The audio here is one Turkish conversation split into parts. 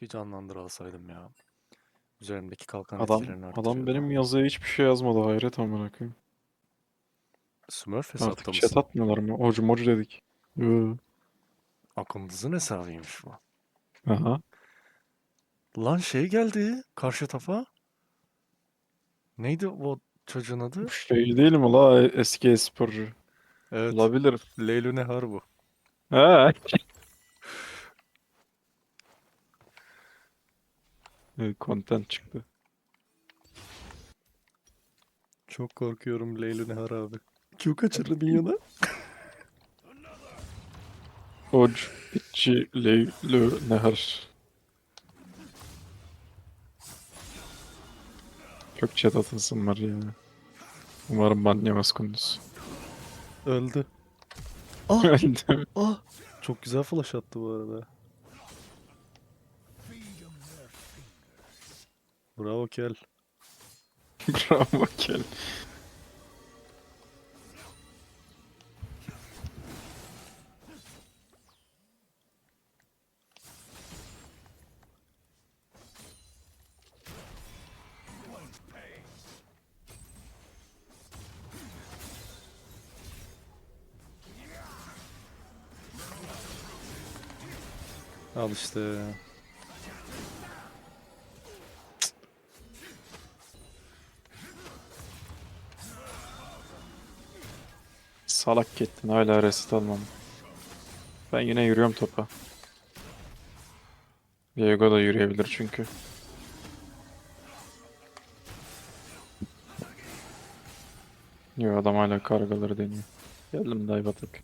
Keşke canlandır alsaydım ya. Üzerimdeki kalkan Adam etkilerini adam benim yazıya hiçbir şey yazmadı hayret amına koyayım. Smurf hesapta Artık mısın? chat atmıyorlar mı? Hocu mocu dedik. Yoo. Akındızın hesabıymış bu. Aha. Lan şey geldi karşı tafa. Neydi o çocuğun adı? Şey değil mi la eski esporcu? Evet. Olabilir. Leylu Nehar bu. Ha. Evet, content çıktı. Çok korkuyorum Leylu Nehar abi. Q kaçırdı dünyada. Hoc, Bitçi, Leylü, Nehar. Çok chat atasım var ya. Umarım ban yemez kunduz. Öldü. Ah Öldü. ah. Çok güzel flash attı bu arada. Bravo Kel. Bravo Kel. Al işte. Salak gittin hala resit almam. Ben yine yürüyorum topa. Diego da yürüyebilir çünkü. Yo adam hala kargaları deniyor. Geldim dive atak.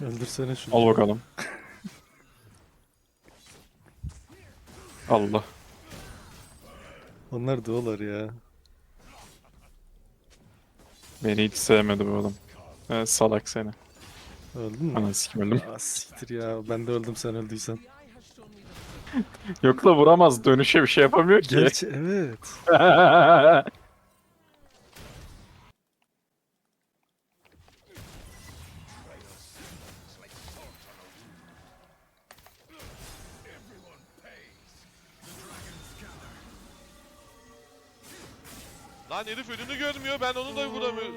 Öldürsene şunu. Al bakalım. Allah. Onlar duolar ya. Beni hiç sevmedi bu adam. Evet, salak seni. Öldün mü? Ana sikim öldüm. Aa, siktir ya. Ben de öldüm sen öldüysen. Yok la vuramaz. Dönüşe bir şey yapamıyor ki. Gerçi evet. Lan herif önünü görmüyor ben onu da vuramıyorum.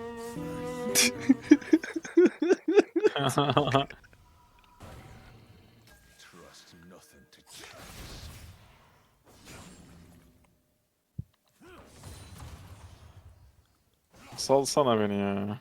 Salsana beni ya.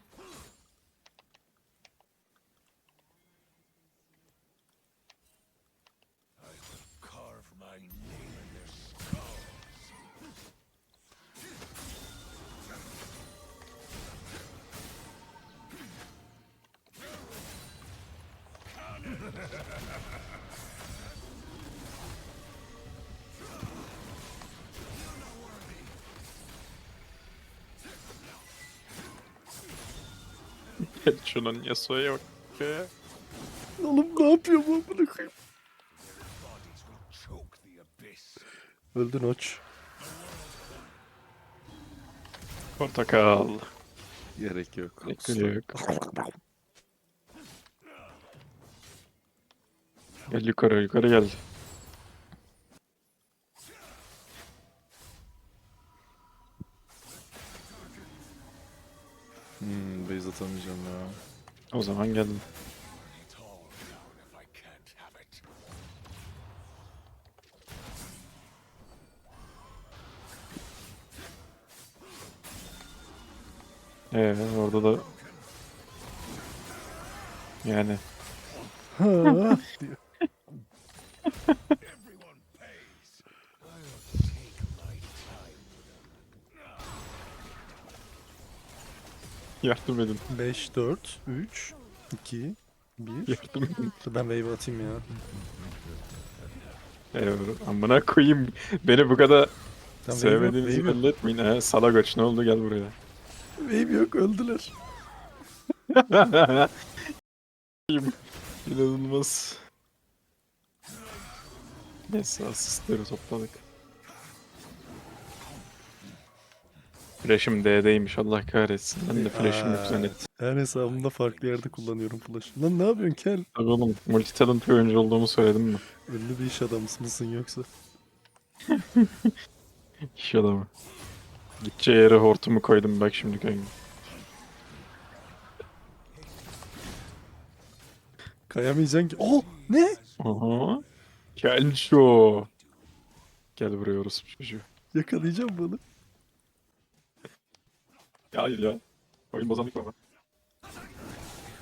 Şunun Yasuo'ya bak be. Oğlum ne yapıyor bu amına koyayım? Öldün Oç. Portakal. Gerek yok. Gerek yok. Gel yukarı yukarı gel. Hmm, base atamayacağım ya. O zaman geldim. Ee, orada da yani yardım edin. 5, 4, 3, 2, 1. Yardım edin. Ben wave atayım ya. Ee, amına koyayım. Beni bu kadar Tamam, sevmediğinizi wave yok. belli etmeyin. He, Salagoç ne oldu gel buraya. Wave yok öldüler. İnanılmaz. Neyse asistleri topladık. Flash'ım D'deymiş Allah kahretsin. Ben de flash'ım yok zannettim. Her hesabımda farklı yerde kullanıyorum flash'ı. Lan ne yapıyorsun Kel? Tabii oğlum multi talent bir oyuncu olduğumu söyledim mi? Ünlü bir iş adamı mısın yoksa? İş adamı. Gideceği yere hortumu koydum bak şimdi kanka. Kayamayacaksın ki. Oh! Ne? Aha. Gel şu. Gel buraya orospu çocuğu. Yakalayacağım bunu. Ya hayır ya. Oyun bozanlık var.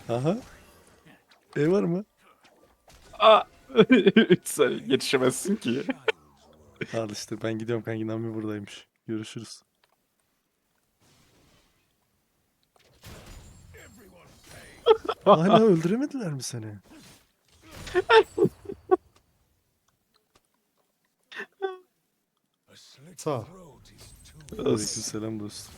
Aha. E var mı? Aa! Sen yetişemezsin ki. Al işte ben gidiyorum kanki Nami buradaymış. Görüşürüz. Hala öldüremediler mi seni? Sağ. Aleykümselam dostum.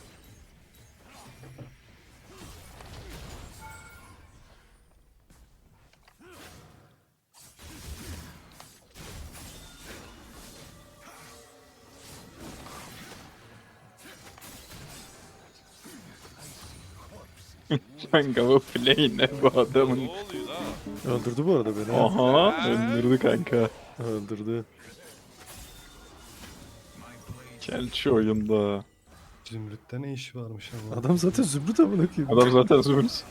Kanka bu play ne bu Ne adamın? oluyor? Öldürdü bu arada beni. ha. Aha öldürdü kanka. Öldürdü. Gel şu oyunda. Zümrüt'te ne işi varmış ama. Adam zaten zümrüt amına koyayım. Adam zaten zümrüt.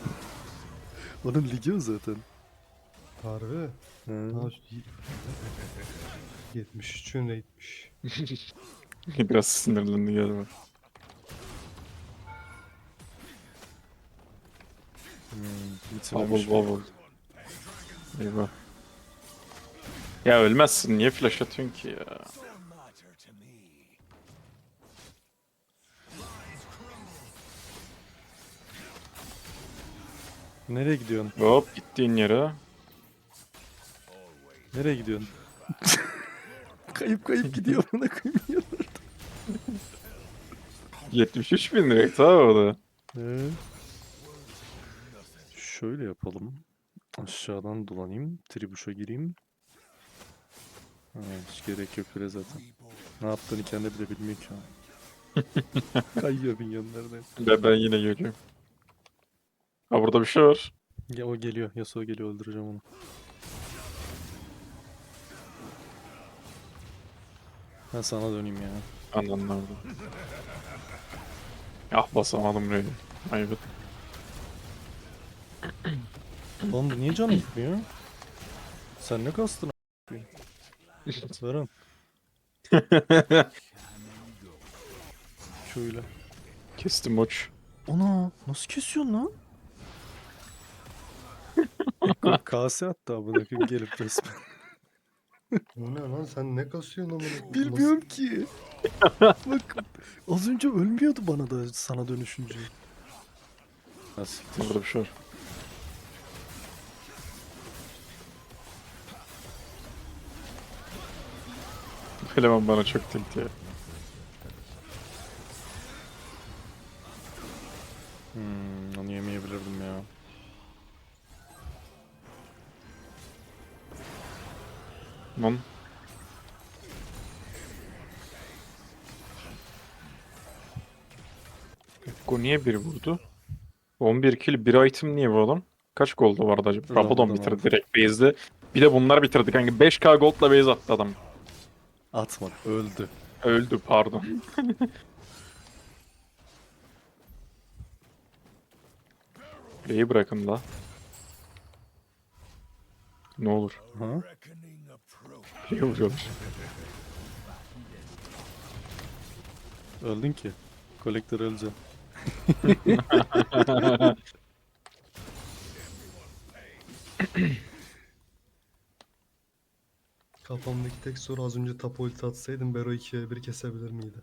Onun ligi o zaten. Harbi. Ha. Ha, y- 73'ün raidmiş. Biraz sinirlendi galiba. Bubble bubble. Eyvah. Ya ölmezsin niye flash atıyorsun ki ya? Nereye gidiyorsun? Hop gittiğin yere. Nereye gidiyorsun? kayıp kayıp gidiyor bana koymuyor. 73 bin direkt ha orada. Ee, şöyle yapalım. Aşağıdan dolanayım. Tribuş'a gireyim. Ha, hiç gerek yok öyle zaten. Ne yaptığını kendi bile bilmiyor ki. Kayıyor minyonlardan. Ben, ben yine geliyorum. Ha burada bir şey var. Ya o geliyor. Yasuo geliyor öldüreceğim onu. Ben sana döneyim ya. Anlamlarda. Ah basamadım burayı. Ayıp. Oğlum bu niye canı gitmiyor? Sen ne kastın a**ayım? Varın. Şöyle. Kestim uç. Ana nasıl kesiyorsun lan? Kase attı abone gelip resmen. O ne lan sen ne kasıyorsun amına? Bilmiyorum ki. Bak az önce ölmüyordu bana da sana dönüşünce. Nasıl? Burada bir şey var. Eleman bana çok tilt ya. Hmm, onu yemeyebilirdim ya. Lan. Bu niye bir vurdu? 11 kill, 1 item niye bu adam? Kaç goldu vardı acaba? Rabadon bitirdi direkt base'de. Bir de bunlar bitirdi kanka. 5k goldla base attı adam. Atmadı. Öldü. Öldü pardon. Kuleyi bırakın la. Ne olur. Ha? Kuleye vuruyorlar. Öldün ki. Kolektör ölecek. Kafamdaki tek soru az önce tap ulti atsaydım Bero 2'ye 1 kesebilir miydi?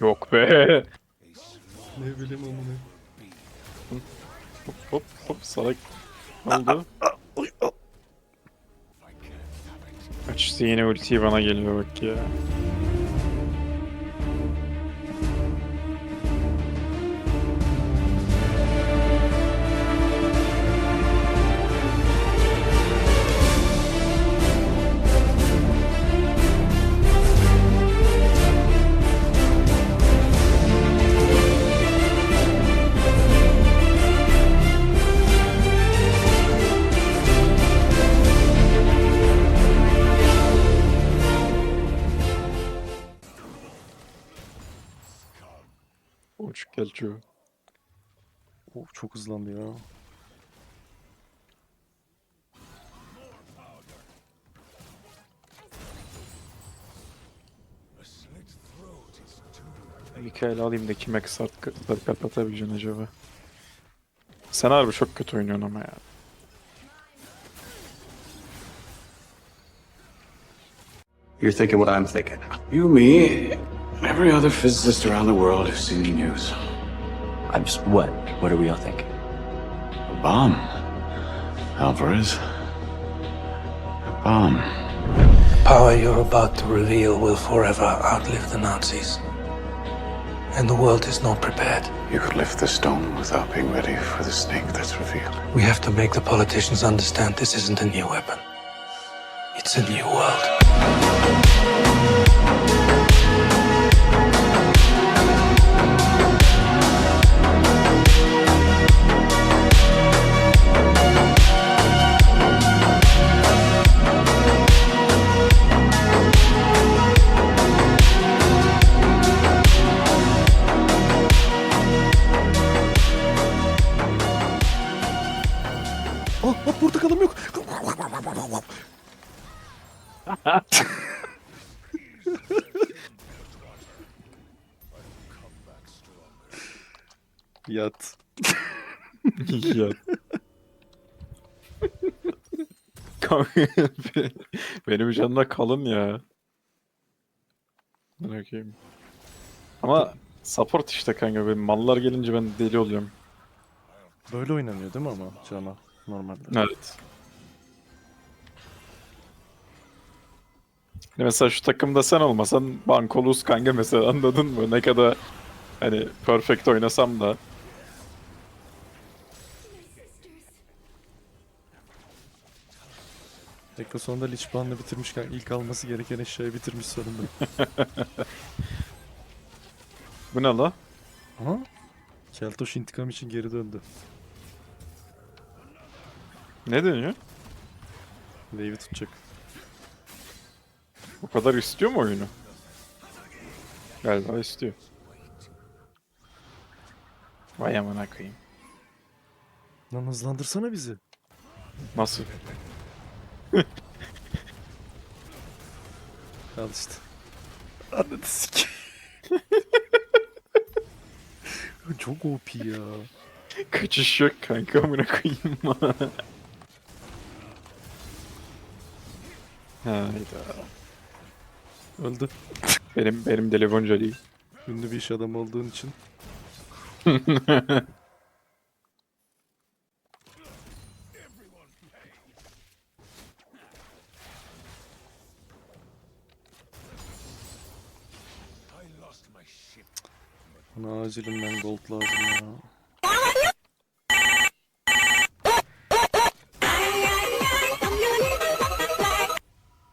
Yok be. Ne bileyim amına. Hop hop hop salak. Ne oldu? Açtı yine ultiyi bana geliyor bak ya. Ya. Mikael alayım da kime kısart sarı kart atabileceksin acaba? Sen harbi çok kötü oynuyorsun ama ya. You're thinking what I'm thinking. You, me, every other physicist around the world who's seen the news. I'm just what? What are we all thinking? Bomb. Alvarez. A bomb. The power you're about to reveal will forever outlive the Nazis. And the world is not prepared. You could lift the stone without being ready for the snake that's revealed. We have to make the politicians understand this isn't a new weapon. It's a new world. Ya. Kanka, Benim canına kalın ya. Bırakayım. Ama support işte kanka. Benim mallar gelince ben deli oluyorum. Böyle oynanıyor değil mi ama Cana normalde? Evet. Mesela şu takımda sen olmasan Bankolus kanka mesela anladın mı? Ne kadar hani perfect oynasam da. Ekko sonunda Lich Ban'la bitirmişken ilk alması gereken eşyayı bitirmiş sonunda. Bu ne la? Aha. Keltoş intikam için geri döndü. Ne deniyor? Wave'i tutacak. O kadar istiyor mu oyunu? Galiba istiyor. Vay amına koyayım. Lan hızlandırsana bizi. Nasıl? Al işte. Anladın sik. Çok OP ya. Kaçış yok kanka amına koyayım. Hayda. Öldü. Benim benim telefonca değil. Ünlü bir iş adamı olduğun için. Bana acilinden gold lazım ya.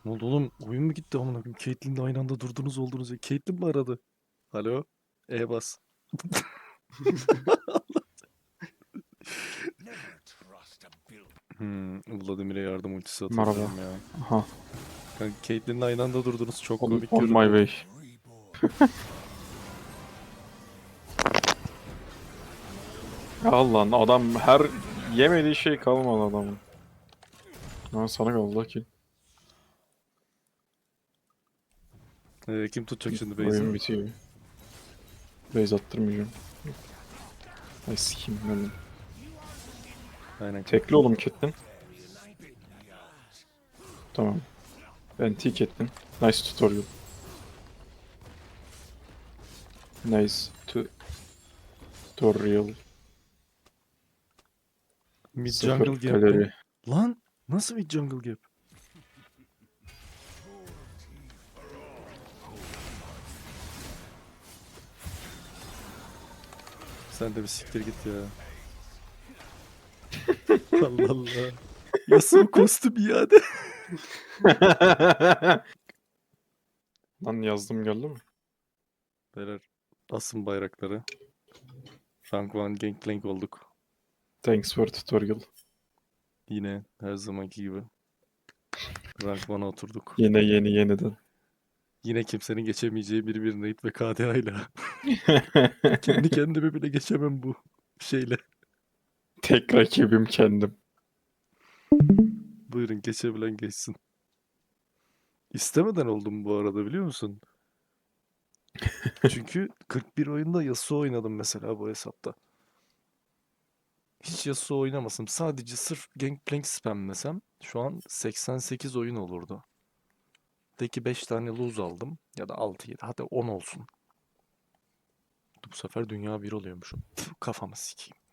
Ne oldu oğlum? Oyun mu gitti amına koyayım? Caitlyn'le aynı anda durdunuz oldunuz ya. Caitlyn mi aradı? Alo? E bas. Hmm, Vladimir'e yardım ultisi Merhaba. atıyorum ya. Aha. Kanka Caitlyn'le aynı anda durdunuz. Çok On, komik on my way. Allah'ın adam her yemediği şey kalmadı adamın. Ha sana kaldı ki. Ee, kim tutacak şimdi Oyun base'i? bitiyor. Base attırmayacağım. Ay sikeyim öldüm. Aynen. Tekli oğlum Catelyn. Tamam. Ben T Catelyn. Nice tutorial. Nice tu tutorial. Mid Sıfır jungle gap. kalori. mi? Lan nasıl mid jungle gap? Sen de bir siktir git ya. Allah Allah. Yasuo kostüm iade. Lan yazdım geldi mi? Beyler asın bayrakları. Rank 1 Gangplank olduk. Thanks for tutorial. Yine her zamanki gibi. Rank 1'a oturduk. Yine yeni yeniden. Yine kimsenin geçemeyeceği bir bir Raid ve KDA ile. Kendi kendime bile geçemem bu şeyle. Tek rakibim kendim. Buyurun geçebilen geçsin. İstemeden oldum bu arada biliyor musun? Çünkü 41 oyunda Yasuo oynadım mesela bu hesapta. Hiç Yasuo oynamasam sadece sırf Gangplank spamlesem şu an 88 oyun olurdu. De ki 5 tane lose aldım ya da 6 7 hadi 10 olsun. Bu sefer dünya bir oluyormuşum. Püh, Kafamı sikeyim.